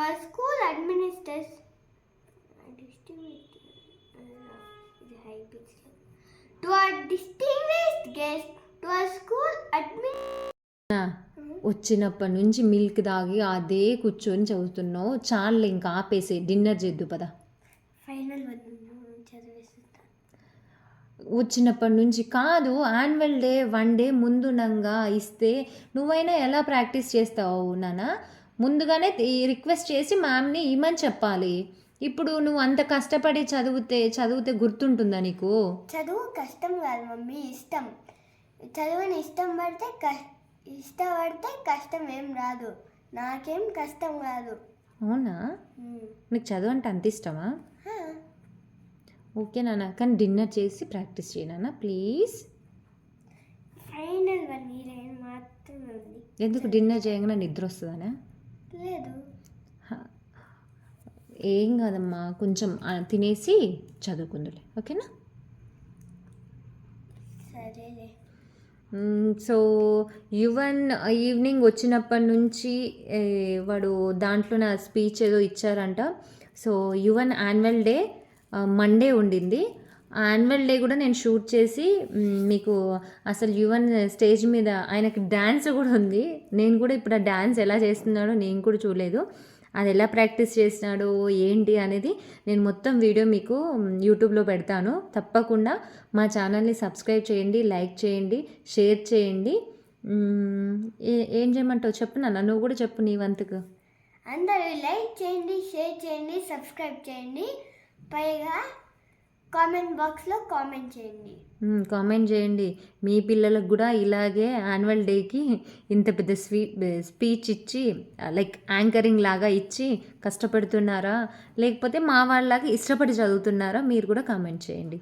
our school administrators to our distinguished guest to our school admin వచ్చినప్పటి నుంచి milk తాగి అదే కూర్చొని చదువుతున్నావు. చాలు ఇంకా ఆపేసి డిన్నర్ చేద్దు పదా. ఫైనల్ వచ్చినప్పటి నుంచి కాదు యాన్యువల్ డే వన్ డే ముందునంగా ఇస్తే నువ్వైనా ఎలా ప్రాక్టీస్ చేస్తావు నాన్న ముందుగానే రిక్వెస్ట్ చేసి మ్యామ్ని ఇమ్మని చెప్పాలి. ఇప్పుడు నువ్వు అంత కష్టపడి చదివితే చదివితే గుర్తుంటుందా నీకు? చదువు కష్టం కాదు మమ్మీ ఇష్టం. చదువుని ఇష్టం పడితే ఇష్టపడితే కష్టం ఏం రాదు. నాకేం కష్టం కాదు. అవునా. నీకు చదువు అంటే అంత ఇష్టమా. ఓకే నాన్న కానీ డిన్నర్ చేసి ప్రాక్టీస్ చేయనా ప్లీజ్. ఫైనల్ వన్ ఉంది. ఎందుకు డిన్నర్ చేయగానే నిద్ర వస్తుందనా లేదు. ఏం కాదమ్మా కొంచెం తినేసి చదువుకుందులే. ఓకేనా? సరేలే. మ్మ్, సో యువన్ ఈవినింగ్ వచ్చినప్పటి నుంచి వాడు దాంట్లో నా స్పీచ్ ఏదో ఇచ్చారంట. సో యువన్ యాన్యువల్ డే మండే ఉండింది. యాన్యువల్ డే కూడా నేను షూట్ చేసి మీకు అసలు యువన్ స్టేజ్ మీద ఆయనకి డ్యాన్స్ కూడా ఉంది. నేను కూడా ఇప్పుడు ఆ డ్యాన్స్ ఎలా చేస్తున్నాడో నేను కూడా చూడలేదు. అది ఎలా ప్రాక్టీస్ చేసినాడో ఏంటి అనేది నేను మొత్తం వీడియో మీకు యూట్యూబ్లో పెడతాను. తప్పకుండా మా ఛానల్ని సబ్స్క్రైబ్ చేయండి లైక్ చేయండి షేర్ చేయండి. ఏం చేయమంటావు? చెప్పు నాన్న నువ్వు కూడా చెప్పు నీ వంతుకు. అందరూ లైక్ చేయండి షేర్ చేయండి సబ్స్క్రైబ్ చేయండి. పైగా కామెంట్ బాక్స్లో కామెంట్ చేయండి. కామెంట్ చేయండి. మీ పిల్లలకు కూడా ఇలాగే యాన్యువల్ డేకి ఇంత పెద్ద స్వీ స్పీచ్ ఇచ్చి లైక్ యాంకరింగ్ లాగా ఇచ్చి కష్టపడుతున్నారా? లేకపోతే మా వాళ్ళలాగా ఇష్టపడి చదువుతున్నారా? మీరు కూడా కామెంట్ చేయండి.